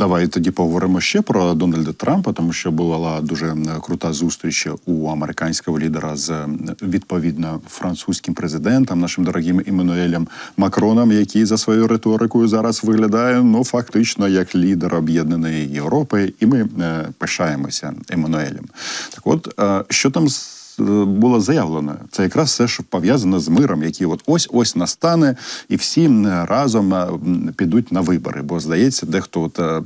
давай тоді поговоримо ще про Дональда Трампа, тому що була дуже крута зустріч у американського лідера з відповідно французьким президентом, нашим дорогим Еммануелем Макроном, який за своєю риторикою зараз виглядає ну фактично як лідер об'єднаної Європи, і ми е, пишаємося Еммануелем. Так, от е, що там з- було заявлено. Це якраз все, що пов'язано з миром, який от ось ось настане, і всі разом е, підуть на вибори. Бо здається, дехто, от, е,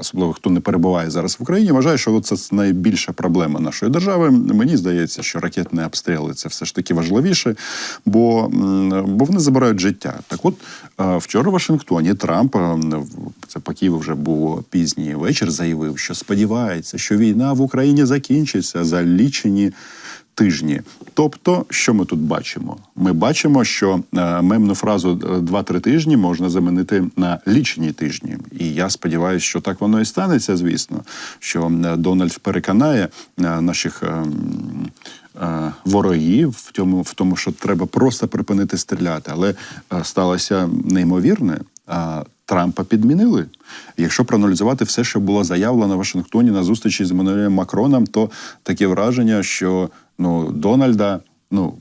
особливо хто не перебуває зараз в Україні, вважає, що це найбільша проблема нашої держави. Мені здається, що ракетні обстріли це все ж таки важливіше, бо, бо вони забирають життя. Так, от е, вчора в Вашингтоні Трамп це по Києву вже був пізній вечір. Заявив, що сподівається, що війна в Україні закінчиться за лічені тижні. Тобто, що ми тут бачимо? Ми бачимо, що е, мемну фразу е, два-три тижні можна замінити на лічені тижні. І я сподіваюся, що так воно і станеться, звісно, що е, Дональд переконає е, наших. е, м, е, Ворогів в тому, в тому, що треба просто припинити стріляти, але е, сталося неймовірне. Трампа підмінили. Якщо проаналізувати все, що було заявлено в Вашингтоні на зустрічі з Еммануелем Макроном, то таке враження, що ну Дональда ну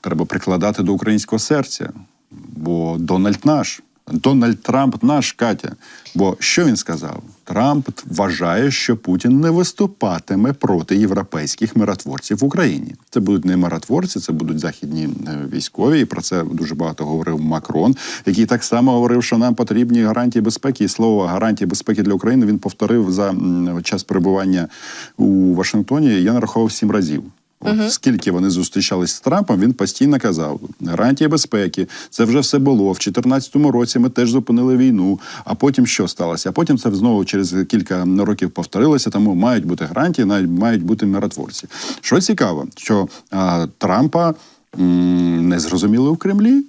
треба прикладати до українського серця, бо Дональд наш. Дональд Трамп наш Катя. Бо що він сказав? Трамп вважає, що Путін не виступатиме проти європейських миротворців в Україні. Це будуть не миротворці, це будуть західні е, військові. І про це дуже багато говорив Макрон, який так само говорив, що нам потрібні гарантії безпеки. І слово гарантії безпеки для України він повторив за час перебування у Вашингтоні. Я нарахував сім разів. От скільки вони зустрічались з Трампом, він постійно казав: гарантія безпеки, це вже все було. В 2014 році ми теж зупинили війну. А потім що сталося? А потім це знову через кілька років повторилося. Тому мають бути гарантії, навіть мають бути миротворці. Що цікаво, що а, Трампа м, не зрозуміли у Кремлі.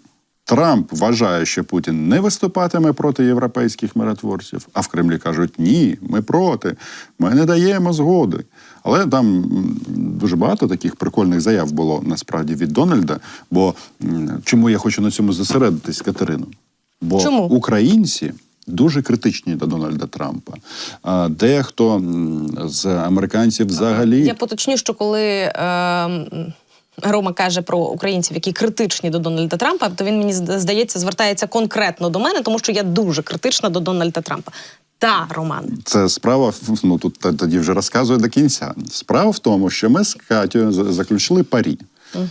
Трамп вважає, що Путін не виступатиме проти європейських миротворців, а в Кремлі кажуть, ні, ми проти, ми не даємо згоди. Але там дуже багато таких прикольних заяв було насправді від Дональда. Бо чому я хочу на цьому зосередитись, Катерину? Бо Чому? українці. Дуже критичні до Дональда Трампа. Дехто з американців взагалі Я поточню, що коли е, Рома каже про українців, які критичні до Дональда Трампа, то він мені здається звертається конкретно до мене, тому що я дуже критична до Дональда Трампа. Та, Роман, Це справа, ну тут тоді вже розказую до кінця. Справа в тому, що ми з Катю заключили парі.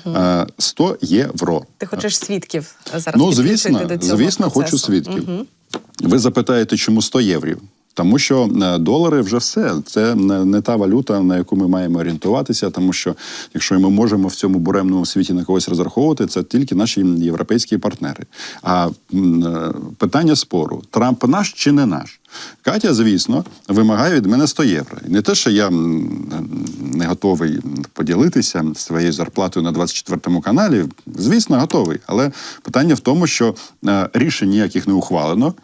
Е, 100 євро. ти хочеш свідків зараз Ну, звісно, до цього звісно, процесу? хочу свідків. Ви запитаєте, чому 100 євро? Тому що е, долари вже все. Це не, та валюта, на яку ми маємо орієнтуватися. Тому що якщо ми можемо в цьому буремному світі на когось розраховувати, це тільки наші європейські партнери. А е, питання спору: Трамп наш чи не наш? Катя, звісно, вимагає від мене 100 євро. І не те, що я не готовий поділитися своєю зарплатою на 24 каналі. Звісно, готовий. Але питання в тому, що е, рішень ніяких не ухвалено.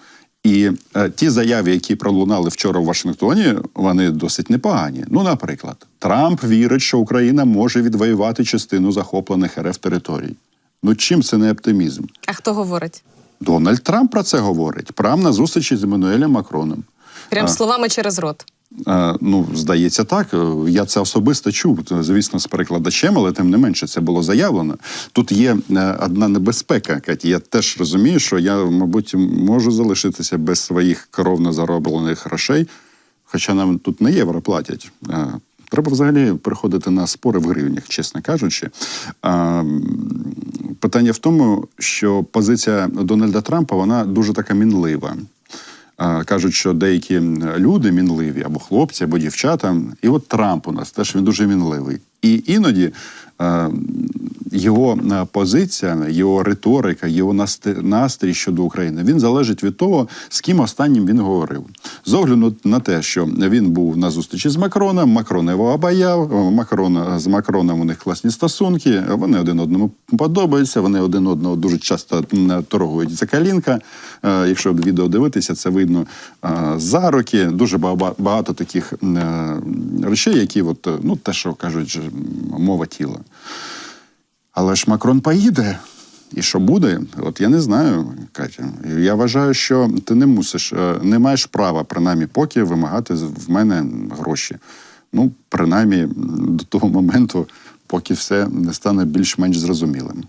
І е, ті заяви, які пролунали вчора в Вашингтоні, вони досить непогані. Ну, наприклад, Трамп вірить, що Україна може відвоювати частину захоплених РФ територій. Ну чим це не оптимізм? А хто говорить? Дональд Трамп про це говорить. Прям на зустрічі з Еммануелем Макроном. Прям словами через рот. Е, Ну, здається, так. Е, Я це особисто чув, звісно, з перекладачем, але тим не менше це було заявлено. Тут є е, одна небезпека, Каті. Я теж розумію, що я, мабуть, можу залишитися без своїх кровно зароблених грошей, хоча нам тут не євро платять. Треба взагалі переходити на спори в гривнях, чесно кажучи. Питання в тому, що позиція Дональда Трампа вона дуже така мінлива. Кажуть, що деякі люди мінливі, або хлопці, або дівчата. І от Трамп у нас теж він дуже мінливий. І іноді його е, позиція, його риторика, його настрій щодо України він залежить від того, з ким останнім він говорив. З огляду на те, що він був на зустрічі з Макроном, Макрон його обаяв, Макрон з Макроном у них класні стосунки. Вони один одному подобаються. Вони один одного дуже часто торгують за калінка. Е, Якщо відео дивитися, це видно е, за руки. Дуже ба- багато таких е, речей, які от, е, ну те, що кажуть, мова тіла. Але ж Макрон поїде. І що буде, от я не знаю, Катя. Я вважаю, що ти не мусиш, е, не маєш права, принаймні, поки вимагати в мене гроші. Ну, принаймні, до того моменту, поки все не стане більш-менш зрозумілим.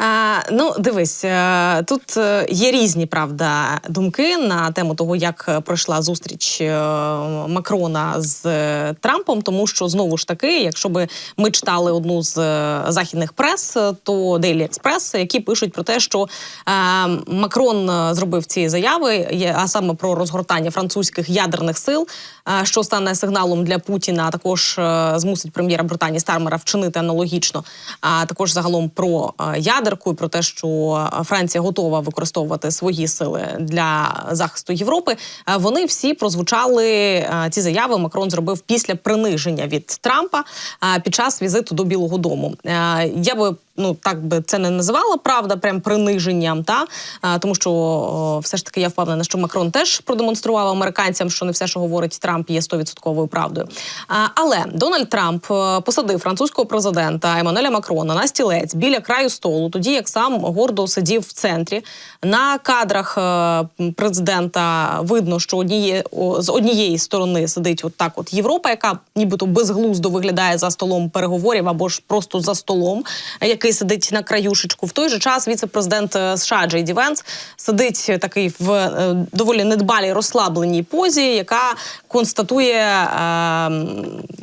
А, ну, дивись, е, тут е, є різні правда думки на тему того, як пройшла зустріч е, Макрона з Трампом, тому що знову ж таки, якщо би ми читали одну з західних прес, то Daily Express, які пишуть про те, що Макрон зробив ці заяви, а саме про розгортання французьких ядерних сил, що стане сигналом для Путіна, а також змусить прем'єра Британії Стармера вчинити аналогічно. А також загалом про е, ядерку і про те, що е, Франція готова використовувати свої сили для захисту Європи. Е, Вони всі прозвучали е, ці заяви. Макрон зробив після приниження від Трампа під час візиту до Білого Дому. Я би ну так би це не називала правда, прям приниженням, та Е, тому що о, все ж таки я впевнена, що Макрон теж продемонстрував американцям, що не все, що говорить Трамп, є стовідсотковою правдою. А, Але Дональд Трамп е, посадив французького президента Еммануеля Макрона на стілець біля краю столу, тоді як сам гордо сидів в центрі. На кадрах е, президента видно, що одніє, з однієї сторони сидить от так от Європа, яка нібито безглуздо виглядає за столом переговорів або ж просто за столом, е, який сидить на краюшечку. В той же час віце-президент е, США Джей Ді Венс сидить такий в е, доволі недбалій розслабленій позі, яка констатує, е,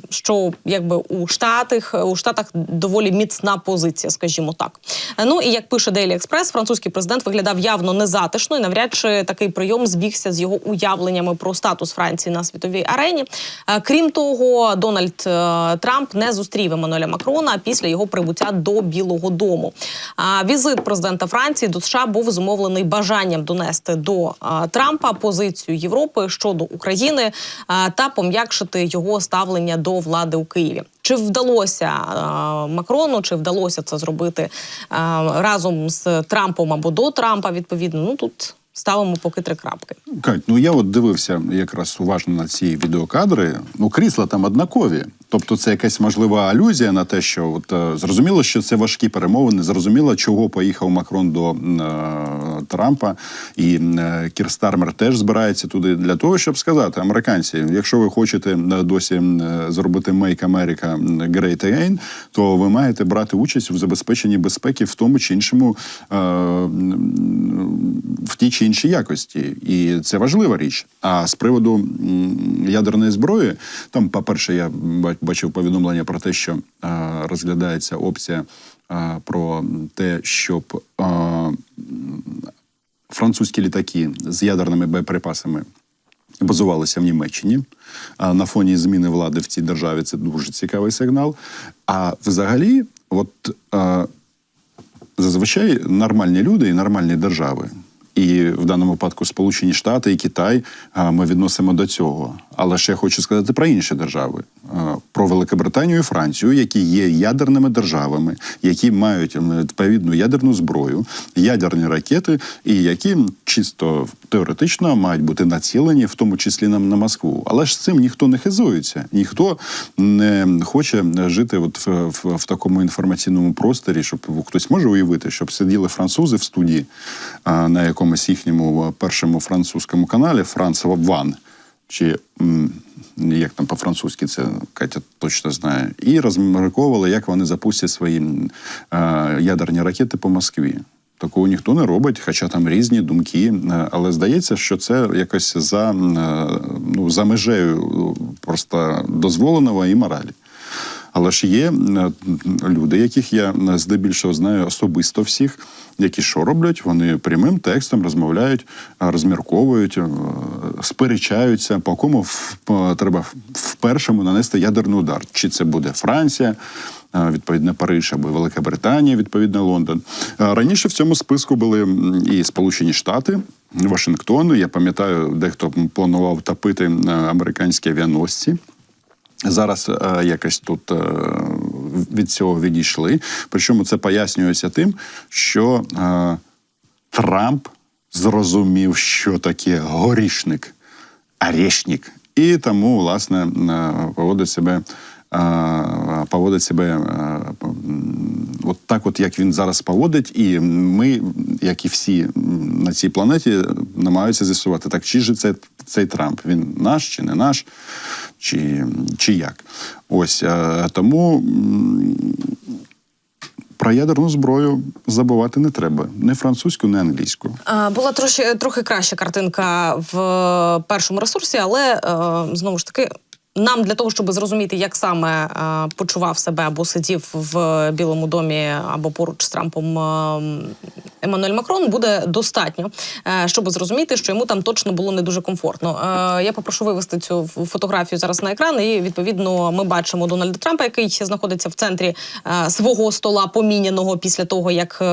що якби у штатах у штатах доволі міцна позиція, скажімо так. Ну і як пише Daily Express, французький президент виглядав явно незатишно і навряд чи такий прийом збігся з його уявленнями про статус Франції на світовій арені. Крім того, Дональд Трамп не зустрів Еммануеля Макрона після його прибуття до Білого Дому. А Візит президента Франції до США був зумовлений бажанням донести до Трампа позицію Європи щодо України та пом'якшити його ставлення до влади у Києві. Чи вдалося Макрону, чи вдалося це зробити разом з Трампом або до Трампа? Відповідно, ну тут ставимо поки три крапки. Кать, ну я от дивився якраз уважно на ці відеокадри. Ну, крісла там однакові. Тобто, це якась можлива алюзія на те, що от е, зрозуміло, що це важкі перемовини. Зрозуміло, чого поїхав Макрон до е, Трампа, і е, Кір теж збирається туди для того, щоб сказати американці, якщо ви хочете е, досі е, зробити Make America Great Again, то ви маєте брати участь у забезпеченні безпеки в тому чи іншому е, в тій чи іншій якості, і це важлива річ. А з приводу ядерної зброї, там, по-перше, я бачив повідомлення про те, що розглядається опція про те, щоб французькі літаки з ядерними боєприпасами. Базувалися в Німеччині на фоні зміни влади в цій державі. Це дуже цікавий сигнал. А взагалі, от зазвичай нормальні люди і нормальні держави. І в даному випадку Сполучені Штати і Китай ми відносимо до цього. Але я хочу сказати про інші держави: про Великобританію і Францію, які є ядерними державами, які мають відповідну ядерну зброю, ядерні ракети, і які чисто теоретично мають бути націлені, в тому числі на, на Москву. Але ж цим ніхто не хизується, ніхто не хоче жити от в, в, в такому інформаційному просторі, щоб хтось може уявити, щоб сиділи французи в студії на якомусь їхньому першому французькому каналі Франц Ван. Чи як там по-французьки це Катя точно знає, і розмірковували, як вони запустять свої е, ядерні ракети по Москві. Такого ніхто не робить, хоча там різні думки. е, Але здається, що це якось за, е, ну, за межею просто дозволеного і моралі. Але ж є е, люди, яких я здебільшого знаю особисто всіх, які що роблять? Вони прямим текстом розмовляють, е, розмірковують, е, сперечаються, по кому треба в першому нанести ядерний удар. Чи це буде Франція, відповідно Париж або Велика Британія, відповідно Лондон. Раніше в цьому списку були і Сполучені Штати. Вашингтон, я пам'ятаю, дехто планував топити американські авіаносці. Зараз е, якось тут е, від цього відійшли. Причому це пояснюється тим, що е, Трамп зрозумів, що таке горішник, орешник, і тому, власне, поводить себе поводить себе от так, от як він зараз поводить, і ми, як і всі на цій планеті, намагаються з'ясувати, так чи ж це цей Трамп? Він наш чи не наш, чи, чи як? Ось е, тому. Про ядерну зброю забувати не треба. Не французьку, не англійську. Була трохи, трохи краща картинка в е, першому ресурсі, але е, знову ж таки. Нам для того, щоб зрозуміти, як саме е, почував себе або сидів в Білому домі або поруч з Трампом е, Еммануель Макрон, буде достатньо, е, щоб зрозуміти, що йому там точно було не дуже комфортно. Я попрошу вивести цю фотографію зараз на екран, і відповідно ми бачимо Дональда Трампа, який знаходиться в центрі свого стола, поміняного після того, як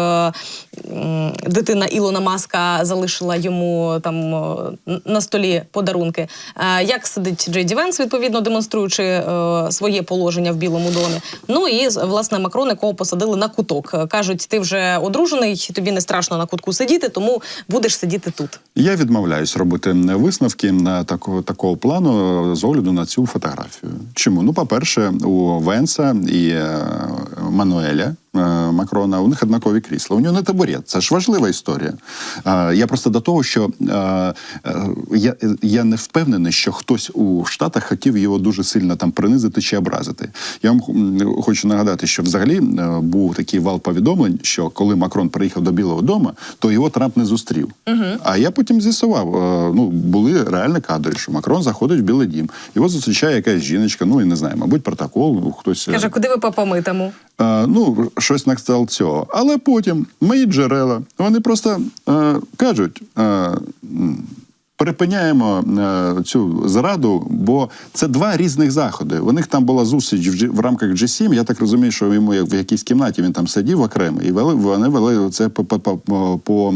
дитина Ілона Маска залишила йому там на столі подарунки. Як сидить Джей Ді Венс, відповідно демонструючи е, своє положення в Білому домі. Ну і власне Макрон, якого посадили на куток. Е, Кажуть, ти вже одружений, тобі не страшно на кутку сидіти, тому будеш сидіти тут. Я відмовляюсь робити висновки на такого такого плану з огляду на цю фотографію. Чому? Ну, по-перше, у Венса і е, Мануеля. Е, Макрона, у них однакові крісла. У нього не табурет. Це ж важлива історія. Е, Я просто до того, що е, я, я не впевнений, що хтось у Штатах хотів його дуже сильно там принизити чи образити. Я вам хочу нагадати, що взагалі був такий вал повідомлень, що коли Макрон приїхав до Білого Дому, то його Трамп не зустрів. А я потім з'ясував, ну були реальні кадри, що Макрон заходить в Білий Дім, його зустрічає якась жіночка, ну і не знаю, мабуть, протокол, хтось. Каже, куди ви по помитому? Ну, щось на кшталт цього. Але потім мої джерела, вони просто е, кажуть. Е, Припиняємо е, цю зраду, бо це два різних заходи. У них там була зустріч в, в рамках G7. Я так розумію, що йому як в якійсь кімнаті він там сидів окремо, і вели, вони вели це по, по, по, по,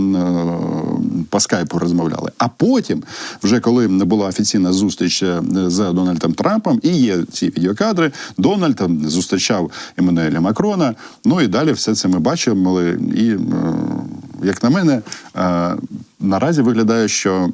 по, е, скайпу розмовляли. А потім, вже коли була офіційна зустріч е, з Дональдом Трампом, і є ці відеокадри, Дональд там зустрічав Еммануеля Макрона. Ну і далі все це ми бачимо. І е, як на мене, е, наразі виглядає, що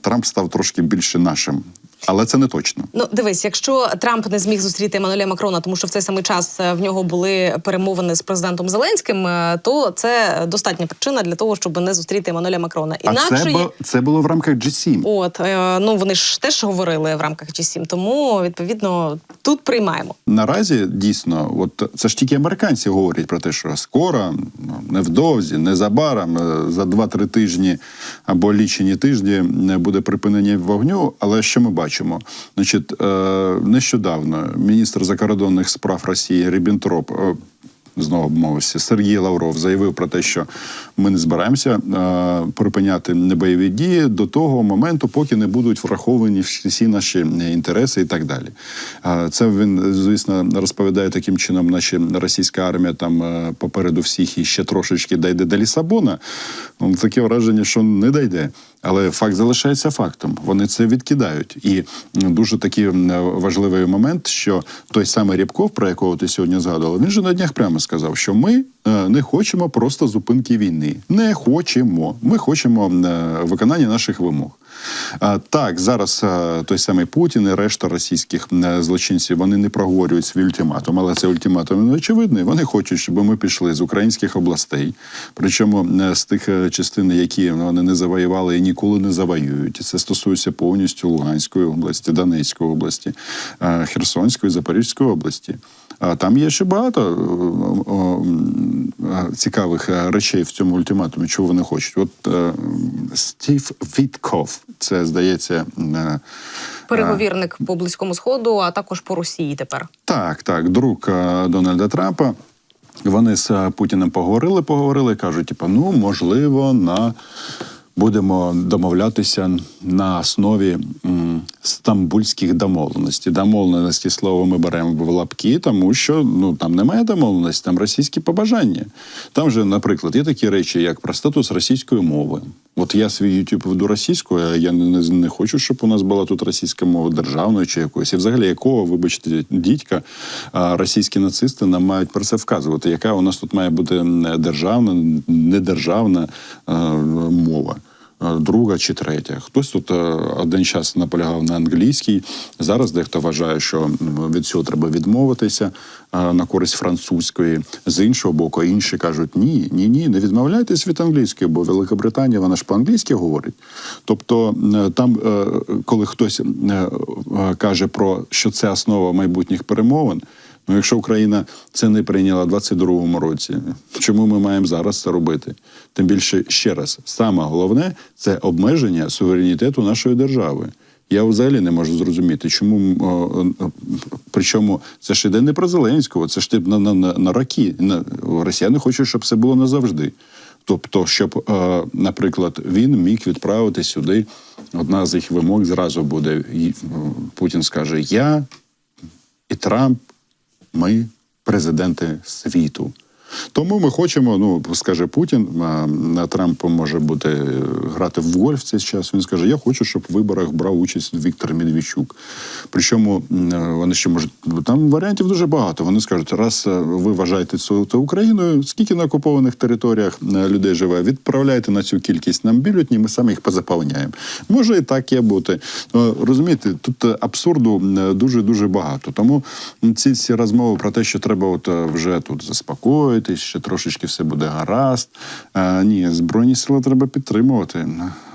Трамп став трошки більше нашим. Але це не точно. Ну, дивись, якщо Трамп не зміг зустріти Еммануеля Макрона, тому що в цей самий час е, в нього були перемовини з президентом Зеленським, е, то це достатня причина для того, щоб не зустріти Еммануеля Макрона. А це, це було в рамках G7. От е, ну вони ж теж говорили в рамках G7, тому відповідно тут приймаємо. Наразі дійсно, от це ж тільки американці говорять про те, що скоро, ну, невдовзі, незабаром, за 2-3 тижні або лічені тижні буде припинення вогню. Але що ми бачимо? Значить, е, нещодавно міністр закордонних справ Росії Ріббентроп е, знову мовився, Сергій Лавров заявив про те, що ми не збираємося е, припиняти бойові дії до того моменту, поки не будуть враховані всі наші інтереси і так далі. Е, це він, звісно, розповідає таким чином, наче російська армія там е, попереду всіх і ще трошечки дійде до Лісабона. Ну, таке враження, що не дійде. Але факт залишається фактом. Вони це відкидають. І дуже такий важливий момент, що той самий Рябков, про якого ти сьогодні згадувала, він же на днях прямо сказав, що ми не хочемо просто зупинки війни. Не хочемо. Ми хочемо е, виконання наших вимог. А, Так, зараз е, той самий Путін і решта російських злочинців вони не проговорюють свій ультиматум, але це ультиматум не очевидний. Вони хочуть, щоб ми пішли з українських областей, причому е, з тих е, частин, які вони не завоювали і ніколи не завоюють. Це стосується повністю Луганської області, Донецької області, е, Херсонської, Запорізької області. А там є ще багато е, е, цікавих е, речей в цьому ультиматумі, чого вони хочуть. От е, Стів Вітков, це здається. е, Переговірник по близькому сходу, а також по Росії тепер. Так, так, друг е, Дональда Трампа. Вони з е, Путіним поговорили, поговорили, кажуть, типу, ну можливо, на будемо домовлятися на основі стамбульських домовленостей. Домовленості слово ми беремо в лапки, тому що ну там немає домовленості, там російські побажання. Там же, наприклад, є такі речі, як про статус російської мови. От я свій YouTube веду російською, а я не, не, не хочу, щоб у нас була тут російська мова державною чи якоюсь. І взагалі, якого, вибачте, дідька, російські нацисти нам мають про це вказувати, яка у нас тут має бути державна, недержавна мова. Друга чи третя. Хтось тут е, один час наполягав на англійській. Зараз дехто вважає, що від цього треба відмовитися е, на користь французької. З іншого боку, інші кажуть: ні, ні, ні, не відмовляйтесь від англійської, бо Великобританія вона ж по-англійськи говорить. Тобто, е, там, е, коли хтось е, е, каже про що це основа майбутніх перемовин. Ну, якщо Україна це не прийняла в 22-му році, чому ми маємо зараз це робити? Тим більше ще раз, саме головне це обмеження суверенітету нашої держави. Я взагалі не можу зрозуміти, чому причому це ж іде не про Зеленського, це ж тип на, на, на, на роки. На, росіяни хочуть, щоб це було назавжди. Тобто, щоб, е, наприклад, він міг відправити сюди. Одна з їх вимог зразу буде. Путін скаже: Я і Трамп ми президенти світу. Тому ми хочемо, ну скаже Путін, Трамп може бути е, грати в гольф цей час. Він скаже: Я хочу, щоб в виборах брав участь Віктор Медведчук. Причому е, вони ще можуть там варіантів дуже багато. Вони скажуть, раз е, ви вважаєте це Україною, скільки на окупованих територіях людей живе, відправляйте на цю кількість нам бюлетні, ми самі їх позаповняємо. Може і так є бути. Ну, Розумієте, тут абсурду дуже дуже багато. Тому ці всі розмови про те, що треба от вже тут заспокоїтись, ще трошечки все буде гаразд. А, ні, збройні сили треба підтримувати,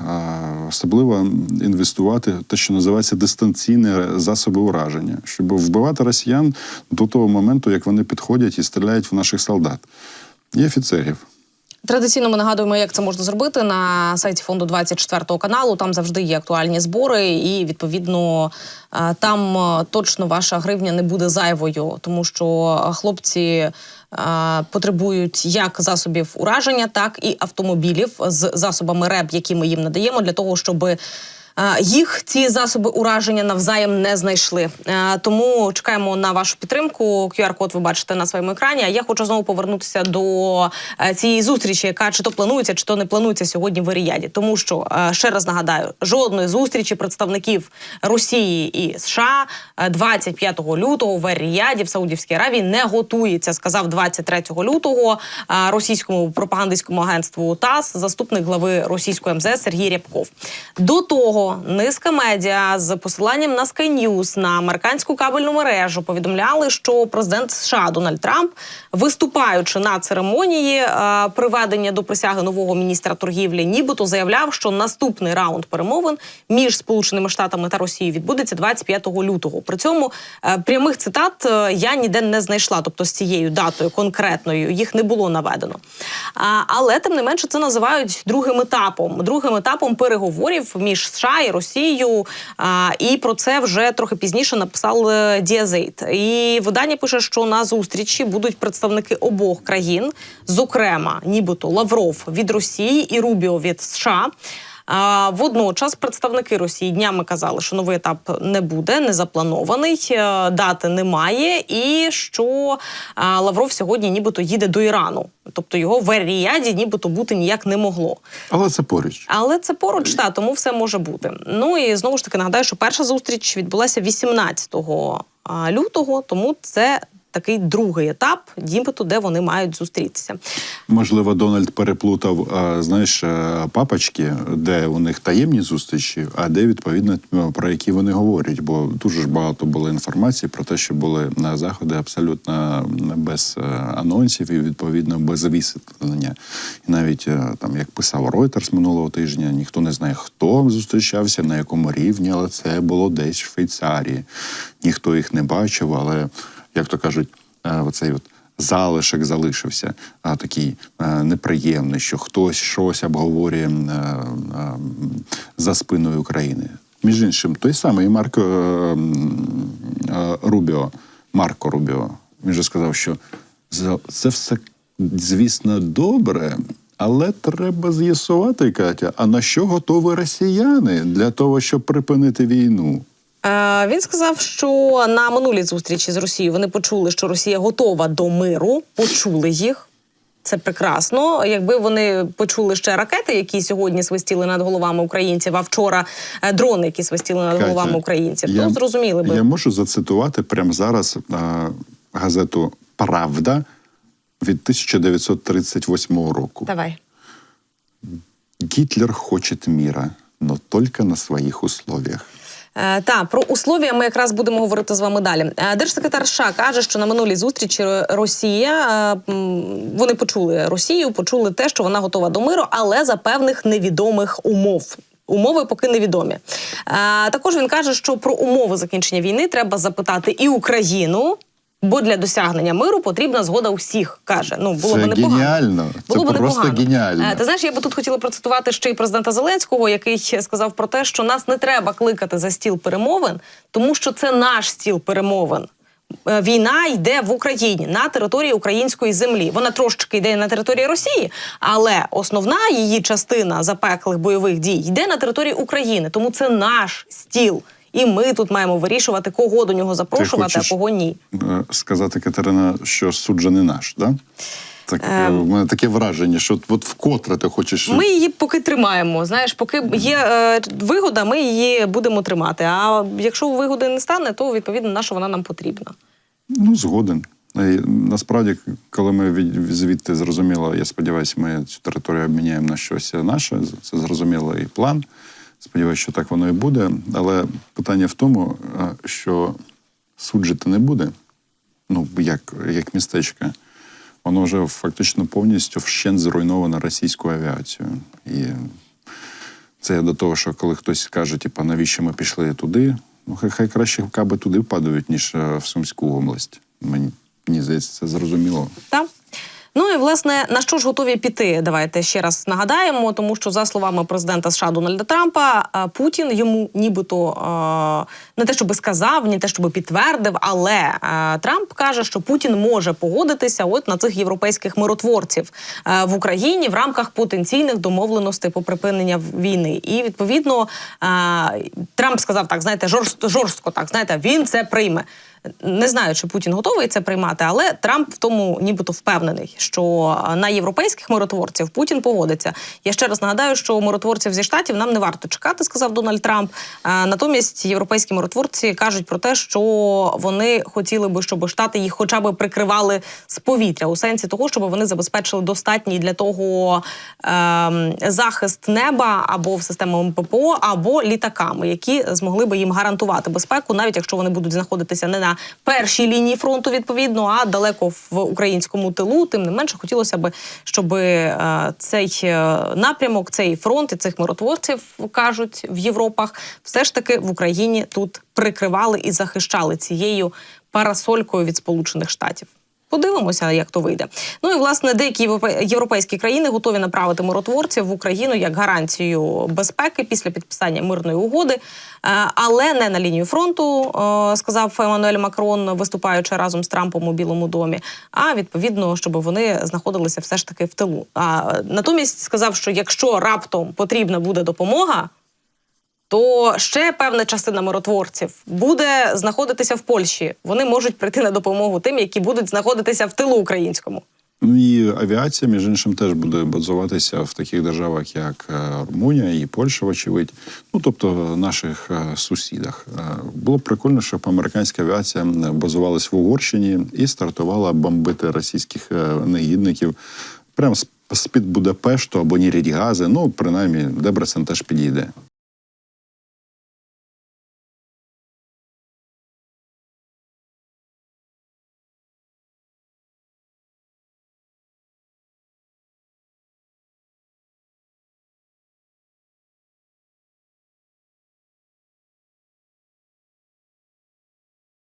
а, особливо інвестувати те, що називається дистанційні засоби ураження, щоб вбивати росіян до того моменту, як вони підходять і стріляють в наших солдат і офіцерів. Традиційно ми нагадуємо, як це можна зробити на сайті фонду 24 каналу. Там завжди є актуальні збори, і відповідно е, там е, точно ваша гривня не буде зайвою, тому що хлопці е, потребують як засобів ураження, так і автомобілів з засобами РЕБ, які ми їм надаємо, для того, щоби. Е, Їх ці засоби ураження навзаєм не знайшли. Е, Тому чекаємо на вашу підтримку. QR-код ви бачите на своєму екрані. А я хочу знову повернутися до е, цієї зустрічі, яка чи то планується, чи то не планується сьогодні в Ріяді. Тому що е, ще раз нагадаю, жодної зустрічі представників Росії і США е, 25 лютого в Ріяді в Саудівській Аравії не готується. Сказав 23 лютого е, російському пропагандистському агентству ТАСС заступник глави російської МЗС Сергій Рябков. До того низка медіа з посиланням на Sky News, на американську кабельну мережу повідомляли, що президент США Дональд Трамп, виступаючи на церемонії е, приведення до присяги нового міністра торгівлі, нібито заявляв, що наступний раунд перемовин між Сполученими Штатами та Росією відбудеться 25 лютого. При цьому е, прямих цитат е, я ніде не знайшла, тобто з цією датою конкретною їх не було наведено. Але тим не менше це називають другим етапом, другим етапом переговорів між США і Росію. А, і про це вже трохи пізніше написав е, Діазейт. І видання пише, що на зустрічі будуть представники обох країн, зокрема, нібито Лавров від Росії і Рубіо від США. А, водночас представники Росії днями казали, що новий етап не буде, не запланований, е, дати немає, і що Лавров сьогодні нібито їде до Ірану, тобто його в Ер-Ріяді нібито бути ніяк не могло. Але це поруч. Але це поруч, та тому все може бути. Ну і знову ж таки нагадаю, що перша зустріч відбулася 18 лютого, тому це такий другий етап, нібито, де вони мають зустрітися. Можливо, Дональд переплутав, знаєш, е, папочки, де у них таємні зустрічі, а де відповідно про які вони говорять. Бо дуже ж багато було інформації про те, що були на заходи абсолютно без е, анонсів і відповідно без висвітлення. І навіть е, там, як писав Reuters минулого тижня, ніхто не знає, хто зустрічався, на якому рівні, але це було десь в Швейцарії. Ніхто їх не бачив, але як то кажуть, е, оцей от залишок залишився, такий е, неприємний, що хтось щось обговорює е, за спиною України. Між іншим, той самий Марко Рубіо, Марко Рубіо, він же сказав, що це все, звісно, добре. Але треба з'ясувати, Катя, а на що готові росіяни для того, щоб припинити війну? Е, Він сказав, що на минулій зустрічі з Росією вони почули, що Росія готова до миру, почули їх. Це прекрасно. Якби вони почули ще ракети, які сьогодні свистіли над головами українців, а вчора е, дрони, які свистіли над Катя, головами українців, я- то зрозуміли би. Я можу зацитувати прямо зараз а, газету Правда від 1938 року. Давай. Гітлер хоче міра, но тільки на своїх условиях. Е, та про условія ми якраз будемо говорити з вами далі. Е, Держсекретар США каже, що на минулій зустрічі Росія е, вони почули Росію, почули те, що вона готова до миру, але за певних невідомих умов. Умови поки невідомі. Також він каже, що про умови закінчення війни треба запитати і Україну. Бо для досягнення миру потрібна згода усіх, каже. Ну було Це б непогано. геніально. Це Було б просто непогано. геніально. Е, Ти знаєш, я би тут хотіла процитувати ще й президента Зеленського, який сказав про те, що нас не треба кликати за стіл перемовин, тому що це наш стіл перемовин. Е, Війна йде в Україні на території української землі. Вона трошечки йде на території Росії, але основна її частина запеклих бойових дій йде на території України. Тому це наш стіл. І ми тут маємо вирішувати, кого до нього запрошувати, а кого ні. Е, Сказати, Катерина, що суд же не наш, да? Так, е, Ем. у мене таке враження, що от- от вкотре ти хочеш. Ми її поки тримаємо. Знаєш, поки є е, вигода, ми її будемо тримати. А якщо вигоди не стане, то відповідно на що вона нам потрібна. Ну, згоден. І, Насправді, коли ми від, звідти зрозуміло, я сподіваюся, ми цю територію обміняємо на щось наше. Це зрозуміло і план. Сподіваюся, що так воно і буде. Але питання в тому, що суджити не буде, ну, як, як містечко. Воно вже фактично повністю вщент зруйновано російською авіацією. І це до того, що коли хтось каже, типу, навіщо ми пішли туди, ну хай, хай краще каби туди падають, ніж е, в Сумську область. Мені, мені здається, це зрозуміло. Так? Ну і власне на що ж готові піти? Давайте ще раз нагадаємо, тому що за словами президента США Дональда Трампа, е, Путін йому нібито е, не те, щоб сказав, не те, щоб підтвердив, але е, Трамп каже, що Путін може погодитися от на цих європейських миротворців в Україні в рамках потенційних домовленостей по припинення війни. І відповідно Трамп сказав так: знаєте, жорст, жорстко так, знаєте, він це прийме. Не знаю, чи Путін готовий це приймати, але Трамп в тому нібито впевнений, що на європейських миротворців Путін погодиться. Я ще раз нагадаю, що миротворців зі штатів нам не варто чекати, сказав Дональд Трамп. Е, Натомість європейські миротворці кажуть про те, що вони хотіли би, щоб штати їх хоча б прикривали з повітря, у сенсі того, щоб вони забезпечили достатній для того ем, захист неба або в системами ППО, або літаками, які змогли би їм гарантувати безпеку, навіть якщо вони будуть знаходитися не на першій лінії фронту, відповідно, а далеко в українському тилу. Тим не менше, хотілося б, щоб е, цей е, напрямок, цей фронт і цих миротворців кажуть в Європах, все ж таки в Україні тут прикривали і захищали цією парасолькою від Сполучених Штатів. Подивимося, як то вийде. Ну і власне деякі європейські країни готові направити миротворців в Україну як гарантію безпеки після підписання мирної угоди, Е, але не на лінію фронту, е, сказав Еммануель Макрон, виступаючи разом з Трампом у Білому домі. А відповідно, щоб вони знаходилися все ж таки в тилу. А натомість сказав, що якщо раптом потрібна буде допомога. То ще певна частина миротворців буде знаходитися в Польщі. Вони можуть прийти на допомогу тим, які будуть знаходитися в тилу українському. Ну і авіація, між іншим, теж буде базуватися в таких державах, як е, Румунія і Польща, вочевидь. Ну тобто наших е, сусідах. Е, Було б прикольно, щоб американська авіація базувалась в Угорщині і стартувала бомбити російських е, негідників прямо з з-під Будапешту або Нірідгази. Ну, принаймні, Дебрецен теж підійде.